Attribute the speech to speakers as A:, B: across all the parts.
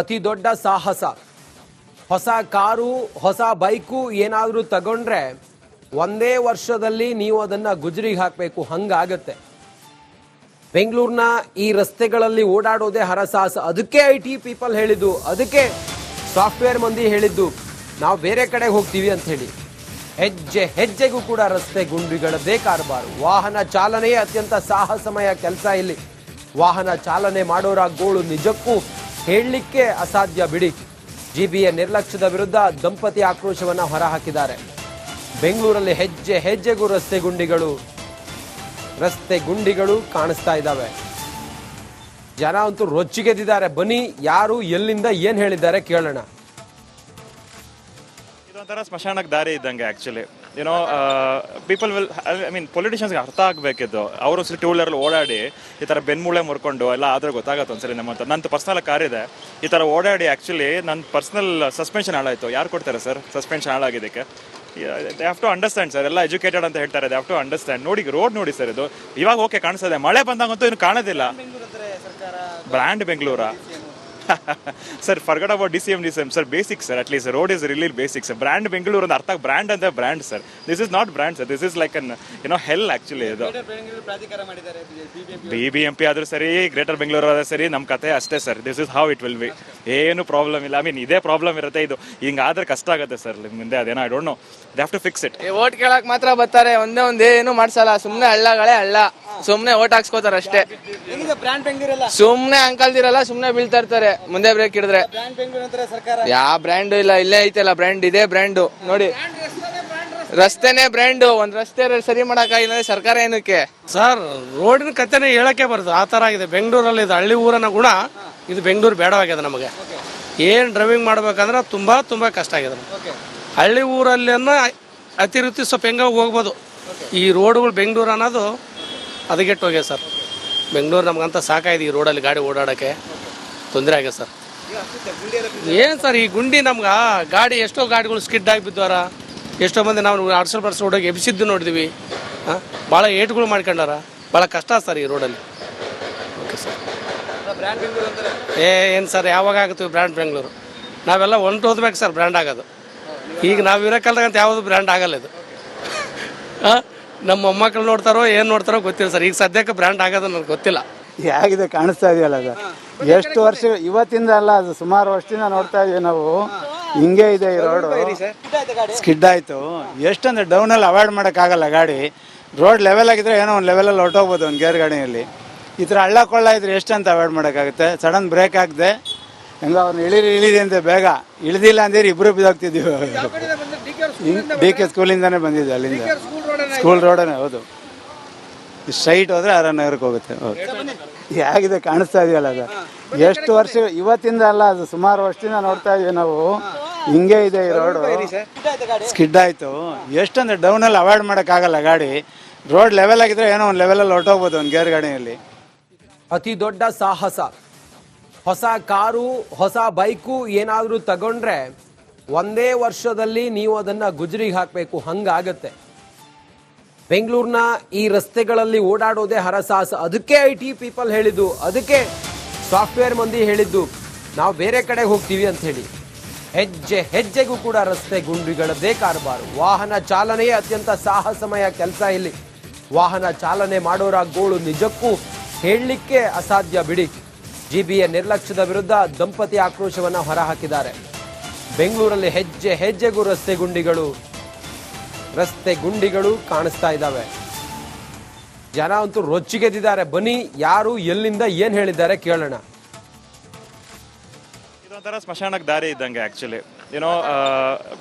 A: ಅತಿ ದೊಡ್ಡ ಸಾಹಸ. ಹೊಸ ಕಾರು, ಹೊಸ ಬೈಕು ಏನಾದರೂ ತಗೊಂಡ್ರೆ ಒಂದೇ ವರ್ಷದಲ್ಲಿ ನೀವು ಅದನ್ನ ಗುಜರಿಗೆ ಹಾಕಬೇಕು, ಹಂಗಾಗತ್ತೆ. ಬೆಂಗಳೂರಿನ ಈ ರಸ್ತೆಗಳಲ್ಲಿ ಓಡಾಡೋದೇ ಹರಸಾಹಸ. ಅದಕ್ಕೆ ಐ ಟಿ ಪೀಪಲ್ ಹೇಳಿದ್ದು, ಅದಕ್ಕೆ ಸಾಫ್ಟ್ವೇರ್ ಮಂದಿ ಹೇಳಿದ್ದು, ನಾವು ಬೇರೆ ಕಡೆ ಹೋಗ್ತೀವಿ ಅಂತ ಹೇಳಿ. ಹೆಜ್ಜೆ, ಹೆಜ್ಜೆಗೂ ಕೂಡ ರಸ್ತೆ ಗುಂಡಿಗಳದ್ದೇ ಕಾರಬಾರು. ವಾಹನ ಚಾಲನೆಯೇ ಅತ್ಯಂತ ಸಾಹಸಮಯ ಕೆಲಸ ಇಲ್ಲಿ. ವಾಹನ ಚಾಲನೆ ಮಾಡೋರ ಗೋಳು ನಿಜಕ್ಕೂ ಹೇಳಲಿಕ್ಕೆ ಅಸಾಧ್ಯ ಬಿಡಿ. ಜಿಬಿಯ ನಿರ್ಲಕ್ಷ್ಯದ ವಿರುದ್ಧ ದಂಪತಿ ಆಕ್ರೋಶವನ್ನು ಹೊರಹಾಕಿದ್ದಾರೆ. ಬೆಂಗಳೂರಲ್ಲಿ ಹೆಜ್ಜೆ ಹೆಜ್ಜೆಗೂ ರಸ್ತೆ ಗುಂಡಿಗಳು ರಸ್ತೆ ಗುಂಡಿಗಳು ಕಾಣಿಸ್ತಾ ಇದ್ದಾವೆ. ಜನ ಅಂತೂ ರೊಚ್ಚಿಗೆದ್ದಿದ್ದಾರೆ. ಬನ್ನಿ, ಯಾರು ಎಲ್ಲಿಂದ ಏನ್ ಹೇಳಿದ್ದಾರೆ ಕೇಳೋಣ.
B: ಇದೊಂಥರ ಸ್ಮಶಾನಕ್ಕೆ ದಾರಿ ಇದ್ದಂಗೆ ಆ್ಯಕ್ಚುಲಿ ಏನೋ ಪೀಪಲ್ ವಿಲ್ ಐ ಮೀನ್ ಪೊಲಿಟಿಷಿಯನ್ಸ್ಗೆ ಅರ್ಥ ಆಗಬೇಕಿದ್ದು ಅವರು ಒಂದ್ಸಲಿ ಟೂ ವೀಲರಲ್ಲಿ ಓಡಾಡಿ ಈ ಥರ ಬೆನ್ಮೂಳೆ ಮುರ್ಕೊಂಡು ಎಲ್ಲ ಆದರೆ ಗೊತ್ತಾಗುತ್ತೆ ಒಂದ್ಸಲಿ ನಮ್ಮ ಹತ್ರ. ನಂದು ಪರ್ಸ್ನಲ್ ಕಾರ್ ಇದೆ. ಈ ಥರ ಓಡಾಡಿ ಆ್ಯಕ್ಚುಲಿ ನನ್ನ ಪರ್ಸ್ನಲ್ ಸಸ್ಪೆನ್ಷನ್ ಹಾಳಾಯಿತು. ಯಾರು ಕೊಡ್ತಾರೆ sir suspension ಹಾಳಾಗಿದ್ದಕ್ಕೆ? They have to understand sir ಎಲ್ಲ ಎಜುಕೇಟೆಡ್ ಅಂತ ಹೇಳ್ತಾರೆ. ದೇ ಹ್ಯಾವ್ ಟು ಅಂಡರ್ಸ್ಟ್ಯಾಂಡ್ ನೋಡಿ ರೋಡ್ ನೋಡಿ ಸರ್ ಇದು. ಇವಾಗ ಓಕೆ ಕಾಣಿಸ್ತದೆ ಮಳೆ ಬಂದಾಗಂತೂ ಇನ್ನು ಕಾಣೋದಿಲ್ಲ. Brand ಬೆಂಗಳೂರಾ sir forgot about D C M D C M sir basic sir at least road is really basic sir brand Bengaluru ಅಂತ ಅರ್ಥ ಬ್ರ್ಯಾಂಡ್ ಅಂತ brand sir this is not brand sir this is like an ಏನೋ hell actually ಇದು B B M P ಆದ್ರೂ ಸರಿ greater Bengaluru ಆದ್ರೆ ಸರಿ ನಮ್ಮ ಕತೆ ಅಷ್ಟೇ sir this is how it will be ಏನು ಪ್ರಾಬ್ಲಮ್ ಇಲ್ಲ. ಐ ಮೀನ್ ಇದೇ ಪ್ರಾಬ್ಲಮ್ ಇರುತ್ತೆ ಇದು. ಹಿಂಗಾದ್ರೆ ಕಷ್ಟ ಆಗುತ್ತೆ ಸರ್ ಮುಂದೆ ಅದೇನೋ I don't know they have to fix it
C: vote ಕೇಳಕ್ ಮಾತ್ರ ಬರ್ತಾರೆ. ಒಂದೇ ಒಂದೇ ಏನು ಮಾಡ್ಸಲ್ಲ. ಸುಮ್ನೆ ಹಳ್ಳಗಳೇ ಹಳ್ಳ. ಸುಮ್ನೆ ಓಟ್ ಹಾಕ್ಸ್ಕೋತಾರ ಅಷ್ಟೇ.
D: ಬ್ರ್ಯಾಂಡ್ ಬೆಂಗಳೂರಲ್ಲ?
C: ಸುಮ್ನೆ ಅಂಕಲ್ದಿರಲ್ಲ ಸುಮ್ನೆ ಬೀಳ್ತಾ ಇರ್ತಾರೆ. ಮುಂದೆ ಬ್ರೇಕ್ ಹಿಡಿದ್ರೆ.
D: ಬ್ರ್ಯಾಂಡ್ ಬೆಂಗಳೂರು ಅಂತಾರೆ ಸರ್ಕಾರ?
C: ಯಾವ ಬ್ರ್ಯಾಂಡ್ ಇಲ್ಲ ಇಲ್ಲೇ ಐತಲ್ಲ ಬ್ರ್ಯಾಂಡ್ ಇದೇ ಬ್ರ್ಯಾಂಡು ನೋಡಿ. ರಸ್ತೆನೇ ಬ್ರ್ಯಾಂಡು ಒಂದ್ ರಸ್ತೆ ಸರಿ ಮಾಡಕ್ಕಾಗಿಲ್ಲ ಸರ್ಕಾರ ಏನಕ್ಕೆ?
E: ಸರ್ ರೋಡಿನ ಕಥೆನೇ ಹೇಳಕ್ಕೆ ಬರುತ್ತೆ ಆ ಥರ ಆಗಿದೆ. ಬೆಂಗಳೂರಲ್ಲಿ ಇದು. ಹಳ್ಳಿ ಊರನ್ನ ಗುಣ ಇದು ಬೆಂಗಳೂರು ಬೇಡವಾಗಿದೆ ನಮಗೆ. ಏನು ಡ್ರೈವಿಂಗ್ ಮಾಡ್ಬೇಕಂದ್ರೆ ತುಂಬ ತುಂಬ ಕಷ್ಟ ಆಗಿದೆ. ನಮ್ಗೆ. ಹಳ್ಳಿ ಊರಲ್ಲಿ ಅತಿವೃತ್ತಿ ಸ್ವಲ್ಪ ಹೆಂಗ ಹೋಗ್ಬೋದು. ಈ ರೋಡ್ಗಳು ಬೆಂಗಳೂರು ಅನ್ನೋದು ಹದಗೆಟ್ಟು ಹೋಗ್ಯ ಸರ್. ಬೆಂಗಳೂರು ನಮಗಂತ ಸಾಕಾಯ್ತು ಈ ರೋಡಲ್ಲಿ ಗಾಡಿ ಓಡಾಡೋಕ್ಕೆ. ತೊಂದರೆ ಆಗಿದೆ ಸರ್. ಏನು ಸರ್ ಈ ಗುಂಡಿ ನಮ್ಗೆ? ಗಾಡಿ ಎಷ್ಟೋ ಗಾಡಿಗಳು ಸ್ಕಿಡ್ ಆಗಿ ಬಿದ್ದವಾರ. ಎಷ್ಟೋ ಮಂದಿ ನಾವು ಅಡ್ಸಲ್ ಬಡ್ಸಲ್ ಹೋಗಿ ಎಬ್ಸಿದ್ದು ನೋಡಿದ್ವಿ. ಹಾಂ? ಭಾಳ ಏಟ್ಗಳು ಮಾಡ್ಕೊಂಡಾರ. ಭಾಳ ಕಷ್ಟ ಸರ್ ಈ ರೋಡಲ್ಲಿ ಓಕೆ ಸರ್ ಏ ಏನು ಸರ್ ಯಾವಾಗ ಆಗುತ್ತೆ ಬ್ರ್ಯಾಂಡ್ ಬೆಂಗಳೂರು? ನಾವೆಲ್ಲ ಒಂಟು ಹೋದ್ಬೇಕು ಸರ್ ಬ್ರ್ಯಾಂಡ್ ಆಗೋದು. ಈಗ ನಾವು ಇರೋ ಕಾಲದಾಗಂತ ಯಾವುದು ಬ್ರ್ಯಾಂಡ್ ಆಗಲ್ಲ ಇದು. ಹಾಂ? ನಮ್ಮ ಮೊಮ್ಮಕ್ಕಳು ನೋಡ್ತಾರೋ ಏನು ನೋಡ್ತಾರೋ ಗೊತ್ತಿಲ್ಲ ಸರ್. ಈಗ ಸದ್ಯಕ್ಕೆ ಬ್ರ್ಯಾಂಡ್ ಆಗೋದು ನನಗೆ ಗೊತ್ತಿಲ್ಲ.
D: ಹೇಗಿದೆ ಕಾಣಿಸ್ತಾ ಇದೆಯಲ್ಲ ಅದು. ಎಷ್ಟು ವರ್ಷ ಇವತ್ತಿಂದ ಅಲ್ಲ ಅದು ಸುಮಾರು ವರ್ಷದಿಂದ ನೋಡ್ತಾ ಇದೀವಿ ನಾವು. ಹಿಂಗೆ ಇದೆ ಈ ರೋಡು ಸ್ಕಿಡ್ ಆಯ್ತು ಎಷ್ಟಂದ್ರೆ ಡೌನಲ್ಲಿ ಅವಾಯ್ಡ್ ಮಾಡೋಕ್ಕಾಗಲ್ಲ ಗಾಡಿ. ರೋಡ್ ಲೆವೆಲ್ ಆಗಿದ್ರೆ ಏನೋ ಒಂದು ಲೆವೆಲಲ್ಲಿ ಹೊರಟೋಗ್ಬೋದು ಒಂದು ಗೇರ್ ಗಾಡಿಯಲ್ಲಿ. ಈ ಥರ ಹಳ್ಳ ಕೊಳ್ಳ ಇದ್ರೆ ಎಷ್ಟಂತ ಅವಾಯ್ಡ್ ಮಾಡೋಕ್ಕಾಗುತ್ತೆ? ಸಡನ್ ಬ್ರೇಕ್ ಹಾಕ್ದೆ ಹೆಂಗ ಅವ್ರನ್ನ ಇಳಿರಿ ಇಳಿದೆ ಅಂತ ಬೇಗ. ಇಳಿದಿಲ್ಲ ಅಂದ್ರೆ ಇಬ್ಬರು ಬಿದ್ದೋಗ್ತಿದ್ವಿ ಡಿ ಕೆ ಸ್ಕೂಲಿಂದಾನೇ ಬಂದಿದ್ದೆ ಅಲ್ಲಿಂದ. ಸ್ಕೂಲ್ ರೋಡನೇ ಹೌದು. ಸ್ಟ್ರೈಟ್ ಹೋದ್ರೆ ಆರ್ ನಗರಕ್ಕೆ ಹೋಗುತ್ತೆ, ಹೌದು. ಹೇಗಿದೆ ಕಾಣಿಸ್ತಾ ಇದೆಯಲ್ಲ ಅದು. ಎಷ್ಟು ವರ್ಷ, ಇವತ್ತಿಂದ ಅಲ್ಲ ಅದು, ಸುಮಾರು ವರ್ಷದಿಂದ ನೋಡ್ತಾ ಇದೀವಿ ನಾವು. ಹಿಂಗೆ ಇದೆ ಈ ರೋಡು ಸ್ಕಿಡ್ ಆಯ್ತು. ಎಷ್ಟಂದ್ರೆ ಡೌನಲ್ಲಿ ಅವಾಯ್ಡ್ ಮಾಡೋಕ್ಕಾಗಲ್ಲ ಗಾಡಿ. ರೋಡ್ ಲೆವೆಲ್ ಆಗಿದ್ರೆ ಏನೋ ಒಂದು ಲೆವೆಲಲ್ಲಿ ಹೊರಟೋಗ್ಬೋದು ಒಂದು ಗೇರ್ ಗಾಡಿಯಲ್ಲಿ.
A: ಅತಿ ದೊಡ್ಡ ಸಾಹಸ. ಹೊಸ ಕಾರು, ಹೊಸ ಬೈಕು ಏನಾದರೂ ತಗೊಂಡ್ರೆ ಒಂದೇ ವರ್ಷದಲ್ಲಿ ನೀವು ಅದನ್ನ ಗುಜರಿಗೆ ಹಾಕಬೇಕು, ಹಂಗಾಗತ್ತೆ. ಬೆಂಗಳೂರಿನ ಈ ರಸ್ತೆಗಳಲ್ಲಿ ಓಡಾಡೋದೇ ಹರಸಾಹಸ. ಅದಕ್ಕೆ ಐ ಟಿ ಪೀಪಲ್ ಹೇಳಿದ್ದು, ಅದಕ್ಕೆ ಸಾಫ್ಟ್ವೇರ್ ಮಂದಿ ಹೇಳಿದ್ದು, ನಾವು ಬೇರೆ ಕಡೆ ಹೋಗ್ತೀವಿ ಅಂತ ಹೇಳಿ. ಹೆಜ್ಜೆ, ಹೆಜ್ಜೆಗೂ ಕೂಡ ರಸ್ತೆ ಗುಂಡಿಗಳದ್ದೇ ಕಾರಬಾರು. ವಾಹನ ಚಾಲನೆಯೇ ಅತ್ಯಂತ ಸಾಹಸಮಯ ಕೆಲಸ ಇಲ್ಲಿ. ವಾಹನ ಚಾಲನೆ ಮಾಡೋರ ಗೋಳು ನಿಜಕ್ಕೂ ಹೇಳಲಿಕ್ಕೆ ಅಸಾಧ್ಯ ಬಿಡಿ. ಜಿಬಿಯ ನಿರ್ಲಕ್ಷ್ಯದ ವಿರುದ್ಧ ದಂಪತಿ ಆಕ್ರೋಶವನ್ನು ಹೊರಹಾಕಿದ್ದಾರೆ. ಬೆಂಗಳೂರಲ್ಲಿ ಹೆಜ್ಜೆ ಹೆಜ್ಜೆಗೂ ರಸ್ತೆ ಗುಂಡಿಗಳು ರಸ್ತೆ ಗುಂಡಿಗಳು ಕಾಣಿಸ್ತಾ ಇದ್ದಾವೆ. ಜನ ಅಂತೂ ರೊಚ್ಚಿಗೆದ್ದಿದ್ದಾರೆ. ಬನ್ನಿ, ಯಾರು ಎಲ್ಲಿಂದ ಏನ್ ಹೇಳಿದ್ದಾರೆ ಕೇಳೋಣ.
B: ಇದೊಂಥರ ಸ್ಮಶಾನಕ್ಕೆ ದಾರಿ ಇದ್ದಂಗೆ ಆ್ಯಕ್ಚುಲಿ ಏನೋ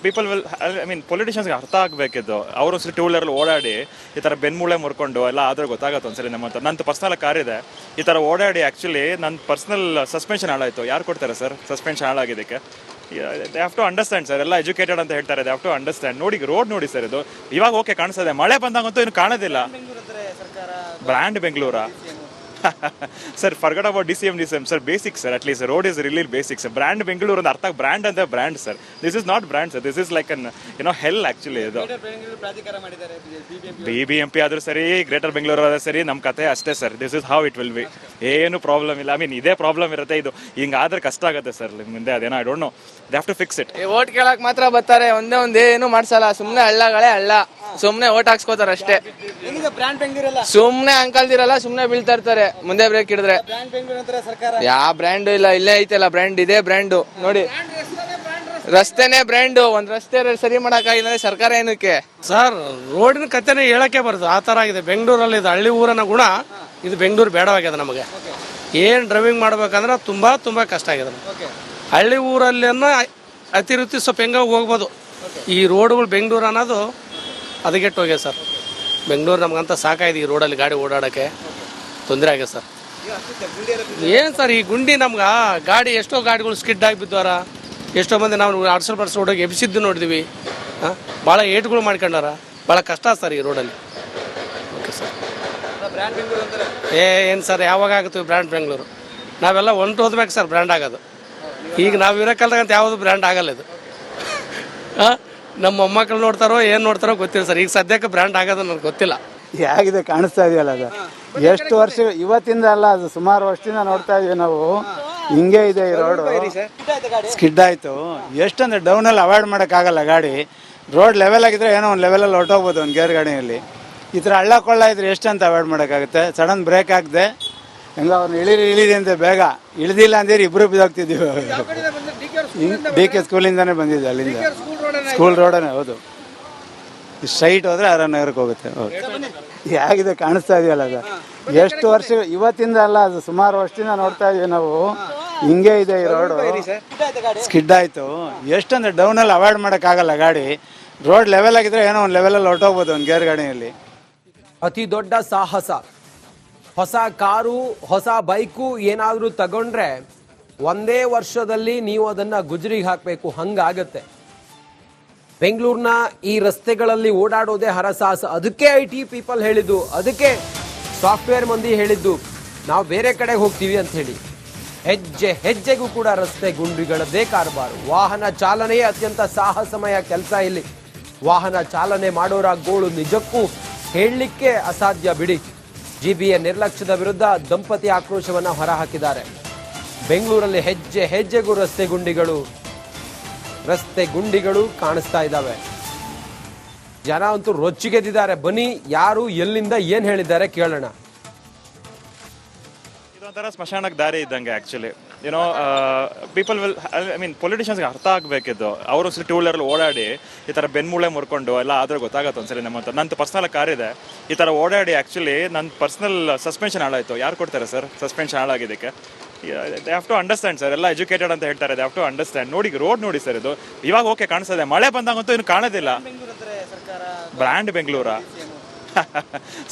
B: ಪೀಪಲ್ ವಿಲ್ ಐ ಮೀನ್ ಪೊಲಿಟಿಷಿಯನ್ಸ್ಗೆ ಅರ್ಥ ಆಗಬೇಕಿದ್ದು ಅವರು ಒಂದ್ಸರಿ ಟೂ ವೀಲರಲ್ಲಿ ಓಡಾಡಿ ಈ ಥರ ಬೆನ್ಮೂಳೆ ಮುರ್ಕೊಂಡು ಎಲ್ಲ ಆದರೆ ಗೊತ್ತಾಗುತ್ತೆ ಒಂದ್ಸರಿ ನಮ್ಮ ಹತ್ರ. ನಂದು ಪರ್ಸ್ನಲ್ ಕಾರ್ ಇದೆ. ಈ ಥರ ಓಡಾಡಿ ಆ್ಯಕ್ಚುಲಿ ನನ್ನ ಪರ್ಸ್ನಲ್ ಸಸ್ಪೆನ್ಷನ್ ಹಾಳಾಯಿತು. ಯಾರು ಕೊಡ್ತಾರೆ sir suspension ಹಾಳಾಗಿದ್ದಕ್ಕೆ? They have to understand sir ಎಲ್ಲ ಎಜುಕೇಟೆಡ್ ಅಂತ ಹೇಳ್ತಾರೆ. ದೇ ಹ್ಯಾವ್ ಟು ಅಂಡರ್ಸ್ಟ್ಯಾಂಡ್ ನೋಡಿ ರೋಡ್ ನೋಡಿ ಸರ್ ಇದು. ಇವಾಗ ಓಕೆ ಕಾಣಿಸ್ತದೆ ಮಳೆ ಬಂದಾಗಂತೂ ಇನ್ನು ಕಾಣೋದಿಲ್ಲ. Brand ಬೆಂಗಳೂರಾ sir forgot about D C M D C M sir basic sir at least road is really basic sir brand Bengaluru ಒಂದು ಅರ್ಥ ಬ್ರ್ಯಾಂಡ್ ಅಂತ brand sir this is not brand sir this is like an ಏನೋ hell actually ಇದು B B M P ಆದ್ರೂ ಸರಿ greater Bengaluru ಆದ್ರೂ ಸರಿ ನಮ್ಮ ಕತೆ ಅಷ್ಟೇ sir this is how it will be ಏನು ಪ್ರಾಬ್ಲಮ್ ಇಲ್ಲ. ಐ ಮೀನ್ ಇದೇ ಪ್ರಾಬ್ಲಮ್ ಇರುತ್ತೆ ಇದು. ಹಿಂಗಾದ್ರೆ ಕಷ್ಟ ಆಗುತ್ತೆ ಸರ್ ಮುಂದೆ ಅದೇನೋ I don't know they have to fix it
C: vote ಕೇಳಕ್ ಮಾತ್ರ ಬರ್ತಾರೆ. ಒಂದೇ ಒಂದೇ ಏನು ಮಾಡ್ಸಲ್ಲ. ಸುಮ್ನೆ ಹಳ್ಳಗಳೇ ಹಳ್ಳ. ಸುಮ್ನೆ ಓಟ್ ಹಾಕ್ಸ್ಕೋತಾರ ಅಷ್ಟೇ. ಸುಮ್ನೆ ಅಂಕಲ್ದಿರಲ್ಲ ಸುಮ್ನೆ ಬೀಳ್ತಾ ಇರ್ತಾರೆ. ಮುಂದೆ ಬ್ರೇಕ್ ಹಿಡಿದ್ರೆ. ಯಾವ ಬ್ರ್ಯಾಂಡ್ ಇಲ್ಲ ಇಲ್ಲೇ ಐತಲ್ಲ ಬ್ರ್ಯಾಂಡ್ ಇದೇ ಬ್ರ್ಯಾಂಡು ನೋಡಿ. ರಸ್ತೆನೆ ಬ್ರ್ಯಾಂಡು ಒಂದ್ ರಸ್ತೆ ಸರಿ ಮಾಡಕ್ಕಾಗಿಲ್ಲ ಸರ್ಕಾರ ಏನಕ್ಕೆ?
E: ಸರ್ ರೋಡಿನ ಕಥೆನೇ ಹೇಳಕ್ಕೆ ಬರ್ತದೆ ಆ ಥರ ಆಗಿದೆ. ಬೆಂಗಳೂರಲ್ಲಿ ಇದು. ಹಳ್ಳಿ ಊರನ್ನ ಗುಣ ಇದು ಬೆಂಗಳೂರು ಬೇಡವಾಗಿದೆ ನಮಗೆ. ಏನು ಡ್ರೈವಿಂಗ್ ಮಾಡ್ಬೇಕಂದ್ರೆ ತುಂಬ ತುಂಬ ಕಷ್ಟ ಆಗಿದೆ. ನಮ್ಗೆ. ಹಳ್ಳಿ ಊರಲ್ಲಿನ ಅತಿವೃತ್ತಿ ಸ್ವಲ್ಪ ಹೆಂಗ ಹೋಗ್ಬೋದು. ಈ ರೋಡ್ಗಳು ಬೆಂಗಳೂರು ಅನ್ನೋದು ಅದಗೆಟ್ಟು ಹೋಗ್ಯದ ಸರ್. ಬೆಂಗಳೂರು ನಮಗಂತ ಸಾಕಾಗಿದೆ ಈ ರೋಡಲ್ಲಿ ಗಾಡಿ ಓಡಾಡೋಕ್ಕೆ. ತೊಂದರೆ ಆಗಿದೆ ಸರ್. ಏನು ಸರ್ ಈ ಗುಂಡಿ ನಮ್ಗೆ? ಗಾಡಿ ಎಷ್ಟೋ ಗಾಡಿಗಳು ಸ್ಕಿಡ್ ಆಗಿಬಿದ್ದಾರ ಎಷ್ಟೋ ಮಂದಿ ನಾವು ಅಡ್ಸಲ್ ಪಡ್ಸಲ್ ರೋಡಿಗೆ ಎಬ್ಸಿದ್ದು ನೋಡಿದ್ವಿ. ಹಾಂ? ಭಾಳ ಏಟ್ಗಳು ಮಾಡ್ಕೊಂಡಾರ. ಭಾಳ ಕಷ್ಟ ಸರ್ ಈ ರೋಡಲ್ಲಿ ಓಕೆ ಸರ್ ಏ, ಏನು ಸರ್, ಯಾವಾಗ ಆಗುತ್ತೆ ಬ್ರ್ಯಾಂಡ್ ಬೆಂಗಳೂರು? ನಾವೆಲ್ಲ ಒಂಟು ಹೋದ್ಬೇಕು ಸರ್ ಬ್ರ್ಯಾಂಡ್ ಆಗೋದು. ಈಗ ನಾವು ಇರೋ ಕಾಲದಾಗಂತ ಯಾವುದು ಬ್ರ್ಯಾಂಡ್ ಆಗಲ್ಲ ಇದು. ಹಾಂ? ನಮ್ಮ ಮೊಮ್ಮಕ್ಕಳು ನೋಡ್ತಾರೋ ಏನು ನೋಡ್ತಾರೋ ಗೊತ್ತಿಲ್ಲ ಸರ್. ಈಗ ಸದ್ಯಕ್ಕೆ ಬ್ರ್ಯಾಂಡ್ ಆಗೋದು ನನಗೆ ಗೊತ್ತಿಲ್ಲ.
D: ಹೇಗಿದೆ ಕಾಣಿಸ್ತಾ ಇದೆಯಲ್ಲ ಅದು? ಎಷ್ಟು ವರ್ಷ ಇವತ್ತಿಂದ ಅಲ್ಲ ಅದು ಸುಮಾರು ವರ್ಷದಿಂದ ನೋಡ್ತಾ ಇದೀವಿ ನಾವು. ಹಿಂಗೆ ಇದೆ ಈ ರೋಡು ಸ್ಕಿಡ್ ಆಯ್ತು. ಎಷ್ಟಂದ್ರೆ ಡೌನಲ್ಲಿ ಅವಾಯ್ಡ್ ಮಾಡೋಕ್ಕಾಗಲ್ಲ ಗಾಡಿ. ರೋಡ್ ಲೆವೆಲ್ ಆಗಿದ್ರೆ ಏನೋ ಒಂದು ಲೆವೆಲಲ್ಲಿ ಹೊರಟೋಗ್ಬೋದು ಒಂದು ಗೇರ್ ಗಾಡಿಯಲ್ಲಿ. ಈ ಥರ ಹಳ್ಳ ಕೊಳ್ಳ ಇದ್ರೆ ಎಷ್ಟಂತ ಅವಾಯ್ಡ್ ಮಾಡೋಕ್ಕಾಗುತ್ತೆ? ಸಡನ್ ಬ್ರೇಕ್ ಹಾಕಿದೆ ಹೆಂಗ ಅವ್ರನ್ನ ಇಳಿರಿ ಇಳಿರಿ ಅಂತ ಬೇಗ. ಇಳಿದಿಲ್ಲ ಅಂದಿರಿ ಇಬ್ರು ಬಿದ್ದೋಗ್ತಿದ್ದೀವಿ. ಡಿ ಕೆ ಸ್ಕೂಲಿಂದಾನೇ ಬಂದಿದ್ದೆ ಅಲ್ಲಿಂದ. ಸ್ಕೂಲ್ ರೋಡನೇ ಹೌದು. ಸ್ಟ್ರೈಟ್ ಹೋದ್ರೆ ಆರ ನಗರಕ್ಕೆ ಹೋಗುತ್ತೆ ಹೌದು. ಹೇಗಿದೆ ಕಾಣಿಸ್ತಾ ಇದೆಯಲ್ಲ ಅದು. ಎಷ್ಟು ವರ್ಷ ಇವತ್ತಿಂದ ಅಲ್ಲ ಅದು ಸುಮಾರು ವರ್ಷದಿಂದ ನೋಡ್ತಾ ಇದೀವಿ ನಾವು. ಹಿಂಗೆ ಇದೆ ಈ ರೋಡು ಸ್ಕಿಡ್ ಆಯ್ತು ಎಷ್ಟಂದ್ರೆ ಡೌನಲ್ಲಿ ಅವಾಯ್ಡ್ ಮಾಡೋಕ್ಕಾಗಲ್ಲ ಗಾಡಿ. ರೋಡ್ ಲೆವೆಲ್ ಆಗಿದ್ರೆ ಏನೋ ಒಂದು ಲೆವೆಲಲ್ಲಿ ಹೊರಟೋಗ್ಬೋದು ಒಂದು ಗೇರ್ ಗಾಡಿಯಲ್ಲಿ.
A: ಅತಿ ದೊಡ್ಡ ಸಾಹಸ. ಹೊಸ ಕಾರು ಹೊಸ ಬೈಕು ಏನಾದರೂ ತಗೊಂಡ್ರೆ ಒಂದೇ ವರ್ಷದಲ್ಲಿ ನೀವು ಅದನ್ನು ಗುಜರಿಗೆ ಹಾಕಬೇಕು, ಹಂಗಾಗತ್ತೆ. ಬೆಂಗಳೂರಿನ ಈ ರಸ್ತೆಗಳಲ್ಲಿ ಓಡಾಡೋದೇ ಹರಸಾಹಸ. ಅದಕ್ಕೆ ಐ ಟಿ ಪೀಪಲ್ ಹೇಳಿದ್ದು, ಅದಕ್ಕೆ ಸಾಫ್ಟ್ವೇರ್ ಮಂದಿ ಹೇಳಿದ್ದು, ನಾವು ಬೇರೆ ಕಡೆ ಹೋಗ್ತೀವಿ ಅಂತ ಹೇಳಿ. ಹೆಜ್ಜೆ, ಹೆಜ್ಜೆಗೂ ಕೂಡ ರಸ್ತೆ ಗುಂಡಿಗಳದ್ದೇ ಕಾರಬಾರು ವಾಹನ ಚಾಲನೆಯೇ ಅತ್ಯಂತ ಸಾಹಸಮಯ ಕೆಲಸ ಇಲ್ಲಿ. ವಾಹನ ಚಾಲನೆ ಮಾಡೋರ ಗೋಳು ನಿಜಕ್ಕೂ ಹೇಳಲಿಕ್ಕೆ ಅಸಾಧ್ಯ ಬಿಡಿ. ಜಿಬಿಯ ನಿರ್ಲಕ್ಷ್ಯದ ವಿರುದ್ಧ ದಂಪತಿ ಆಕ್ರೋಶವನ್ನು ಹೊರಹಾಕಿದ್ದಾರೆ. ಬೆಂಗಳೂರಲ್ಲಿ ಹೆಜ್ಜೆ ಹೆಜ್ಜೆಗೂ ರಸ್ತೆ ಗುಂಡಿಗಳು ರಸ್ತೆ ಗುಂಡಿಗಳು ಕಾಣಿಸ್ತಾ ಇದ್ದಾವೆ. ಜನ ಅಂತೂ ರೊಚ್ಚಿಗೆದ್ದಿದ್ದಾರೆ. ಬನ್ನಿ, ಯಾರು ಎಲ್ಲಿಂದ ಏನ್ ಹೇಳಿದ್ದಾರೆ ಕೇಳೋಣ.
B: ಇದೊಂಥರ ಸ್ಮಶಾನಕ್ಕೆ ದಾರಿ ಇದ್ದಂಗೆ ಆ್ಯಕ್ಚುಲಿ ಏನೋ ಪೀಪಲ್ ವಿಲ್ ಐ ಮೀನ್ ಪೊಲಿಟಿಷಿಯನ್ಸ್ಗೆ ಅರ್ಥ ಆಗಬೇಕಿದ್ದು ಅವರು ಟೂ ವೀಲರಲ್ಲಿ ಓಡಾಡಿ ಈ ಥರ ಬೆನ್ಮೂಳೆ ಮುರ್ಕೊಂಡು ಎಲ್ಲ ಆದ್ರೆ ಗೊತ್ತಾಗುತ್ತೆ ಒಂದ್ಸರಿ ನಮ್ಮಂತ ನಂದು ಪರ್ಸ್ನಲ್ ಕಾರ್ ಇದೆ. ಈ ಥರ ಓಡಾಡಿ ಆ್ಯಕ್ಚುಲಿ ನನ್ನ ಪರ್ಸ್ನಲ್ ಸಸ್ಪೆನ್ಷನ್ ಹಾಳಾಯಿತು. ಯಾರು ಕೊಡ್ತಾರೆ sir suspension ಹಾಳಾಗಿದ್ದಕ್ಕೆ they have to understand sir ಎಲ್ಲ ಎಜುಕೇಟೆಡ್ ಅಂತ ಹೇಳ್ತಾರೆ ದೇ ಹ್ಯಾವ್ ಟು ಅಂಡರ್ಸ್ಟ್ಯಾಂಡ್ ನೋಡಿ ರೋಡ್ ನೋಡಿ ಸರ್ ಇದು ಇವಾಗ ಓಕೆ ಕಾಣಿಸ್ತದೆ ಮಳೆ ಬಂದಾಗಂತೂ ಇನ್ನು ಕಾಣೋದಿಲ್ಲ brand ಬೆಂಗಳೂರಾ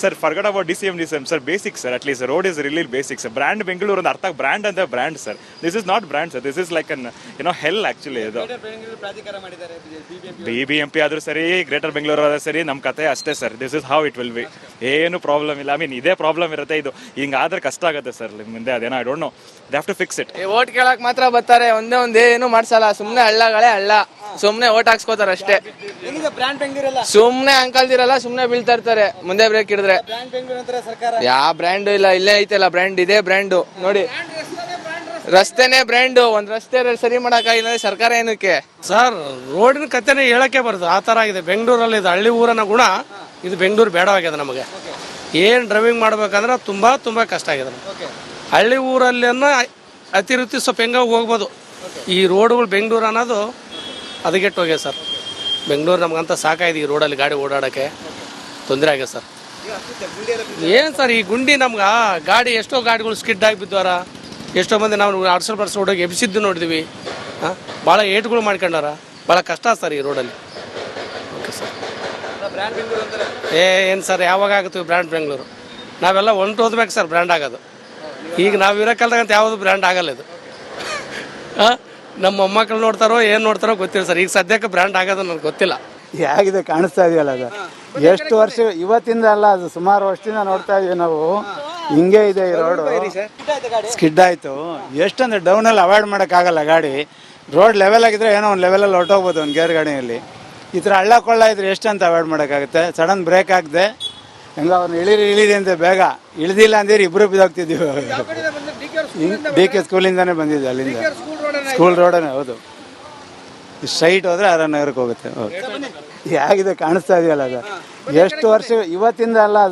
B: sir forgot about D C M D C M sir basic sir at least road is really basic sir brand Bengaluru ಒಂದು ಅರ್ಥ ಬ್ರ್ಯಾಂಡ್ ಅಂತ brand sir this is not brand sir this is like an ಏನೋ hell actually ಇದು B B M P ಆದ್ರೂ ಸರಿ greater Bengaluru ಆದರೂ ಸರಿ ನಮ್ಮ ಕತೆ ಅಷ್ಟೇ sir this is how it will be ಏನು ಪ್ರಾಬ್ಲಮ್ ಇಲ್ಲ. ಐ ಮೀನ್ ಇದೇ ಪ್ರಾಬ್ಲಮ್ ಇರುತ್ತೆ ಇದು. ಹಿಂಗಾದ್ರೆ ಕಷ್ಟ ಆಗುತ್ತೆ ಸರ್ ಮುಂದೆ ಅದೇನೋ I don't know they have to fix it
C: vote ಕೇಳಕ್ ಮಾತ್ರ ಬರ್ತಾರೆ. ಒಂದೇ ಒಂದೇ ಏನು ಮಾಡ್ಸಲ್ಲ. ಸುಮ್ಮನೆ ಹಳ್ಳಗಳೇ ಹಳ್ಳ. ಸುಮ್ನೆ ಓಟ್ ಹಾಕ್ಸ್ಕೋತಾರ ಅಷ್ಟೇ. ಸುಮ್ನೆ ಅಂಕಲ್ದಿರಲ್ಲ ಸುಮ್ನೆ ಬೀಳ್ತಾ ಇರ್ತಾರೆ ಮುಂದೆ ಬ್ರೇಕ್ ಹಿಡಿದ್ರೆ. ಯಾವ ಬ್ರ್ಯಾಂಡು ಇಲ್ಲ ಇಲ್ಲೇ ಐತಲ್ಲ ಬ್ರ್ಯಾಂಡ್ ಇದೇ ಬ್ರ್ಯಾಂಡು ನೋಡಿ ರಸ್ತೆನೆ ಬ್ರ್ಯಾಂಡು ಒಂದ್ ರಸ್ತೆ ಸರಿ ಮಾಡಕ್ಕಾಗಿಲ್ಲ ಸರ್ಕಾರ ಏನಕ್ಕೆ?
E: ಸರ್ ರೋಡಿನ ಕಥೆನೇ ಹೇಳಕ್ಕೆ ಬರ್ತದೆ ಆ ಥರ ಆಗಿದೆ. ಬೆಂಗಳೂರಲ್ಲಿ ಇದು ಹಳ್ಳಿ ಊರನ್ನ ಗುಣ ಇದು ಬೆಂಗಳೂರು ಬೇಡವಾಗಿದೆ ನಮಗೆ. ಏನು ಡ್ರೈವಿಂಗ್ ಮಾಡ್ಬೇಕಂದ್ರೆ ತುಂಬ ತುಂಬ ಕಷ್ಟ ಆಗಿದೆ. ನಮ್ಗೆ. ಹಳ್ಳಿ ಊರಲ್ಲಿನ ಅತಿವೃತ್ತಿ ಸ್ವಲ್ಪ ಹೆಂಗ ಹೋಗ್ಬೋದು. ಈ ರೋಡ್ಗಳು ಬೆಂಗಳೂರು ಅನ್ನೋದು ಅದಗೆಟ್ಟು ಹೋಗ್ಯದ ಸರ್. ಬೆಂಗಳೂರು ನಮಗಂತ ಸಾಕಾಯ್ತು ಈ ರೋಡಲ್ಲಿ ಗಾಡಿ ಓಡಾಡೋಕ್ಕೆ. ತೊಂದರೆ ಆಗಿದೆ ಸರ್. ಏನು ಸರ್ ಈ ಗುಂಡಿ ನಮ್ಗೆ? ಗಾಡಿ ಎಷ್ಟೋ ಗಾಡಿಗಳು ಸ್ಕಿಡ್ ಆಗಿ ಬಿದ್ದವಾರ ಎಷ್ಟೋ ಮಂದಿ ನಾವು ಅಡ್ಸಲ್ ಪಡ್ಸಲ್ ಹೋಗಿ ಎಬ್ಸಿದ್ದು ನೋಡಿದ್ವಿ. ಹಾಂ? ಭಾಳ ಏಟ್ಗಳು ಮಾಡ್ಕೊಂಡಾರ. ಭಾಳ ಕಷ್ಟ ಸರ್ ಈ ರೋಡಲ್ಲಿ. ಓಕೆ ಸರ್ ಏ, ಏನು ಸರ್, ಯಾವಾಗ ಆಗುತ್ತೆ ಬ್ರ್ಯಾಂಡ್ ಬೆಂಗಳೂರು. ನಾವೆಲ್ಲ ಒಂಟು ಹೋದ್ಬೇಕು ಸರ್ ಬ್ರ್ಯಾಂಡ್ ಆಗೋದು. ಈಗ ನಾವು ಇರೋ ಕಾಲದಾಗಂತ ಯಾವುದು ಬ್ರ್ಯಾಂಡ್ ಆಗಲ್ಲ ಇದು. ಹಾಂ? ನಮ್ಮ ಮೊಮ್ಮಕ್ಕಳು ನೋಡ್ತಾರೋ ಏನು ನೋಡ್ತಾರೋ ಗೊತ್ತಿಲ್ಲ ಸರ್. ಈಗ ಸದ್ಯಕ್ಕೆ ಬ್ರ್ಯಾಂಡ್ ಆಗೋದು ನನಗೆ ಗೊತ್ತಿಲ್ಲ.
D: ಹೇಗಿದೆ ಕಾಣಿಸ್ತಾ ಇದೆಯಲ್ಲ ಅದು. ಎಷ್ಟು ವರ್ಷ ಇವತ್ತಿಂದ ಅಲ್ಲ ಅದು ಸುಮಾರು ವರ್ಷದಿಂದ ನೋಡ್ತಾ ಇದೀವಿ ನಾವು. ಹಿಂಗೆ ಇದೆ ಈ ರೋಡು ಸ್ಕಿಡ್ ಆಯ್ತು ಎಷ್ಟಂದ್ರೆ ಡೌನಲ್ಲಿ ಅವಾಯ್ಡ್ ಮಾಡೋಕ್ಕಾಗಲ್ಲ ಗಾಡಿ. ರೋಡ್ ಲೆವೆಲ್ ಆಗಿದ್ರೆ ಏನೋ ಒಂದು ಲೆವೆಲಲ್ಲಿ ಹೊರಟೋಗ್ಬೋದು ಒಂದು ಗೇರ್ ಗಾಡಿಯಲ್ಲಿ. ಈ ಥರ ಹಳ್ಳ ಕೊಳ್ಳ ಇದ್ರೆ ಎಷ್ಟಂತ ಅವಾಯ್ಡ್ ಮಾಡೋಕ್ಕಾಗುತ್ತೆ? ಸಡನ್ ಬ್ರೇಕ್ ಆಗದೆ. ಹೆಂಗ ಅವ್ರನ್ನ ಇಳಿರಿ ಇಳಿರಿ ಅಂತ ಬೇಗ. ಇಳಿದಿಲ್ಲ ಅಂದ್ರೆ ಇಬ್ಬರು ಬಿದ್ದೋಗ್ತಿದ್ದೀವಿ. ಡಿ ಕೆ ಸ್ಕೂಲಿಂದಾನೇ ಬಂದಿದ್ದೆ? ಅಲ್ಲಿಂದ. ಸ್ಕೂಲ್ ರೋಡನೇ ಹೌದು. ಸೈಟ್ ಹೋದ್ರೆ ಆರ್ ನಗರಕ್ಕೆ ಹೋಗುತ್ತೆ ಹೌದು. ಹೇಗಿದೆ ಕಾಣಿಸ್ತಾ ಇದೆಯಲ್ಲ ಅದು. ಎಷ್ಟು ವರ್ಷ ಇವತ್ತಿಂದ ಅಲ್ಲ ಅದು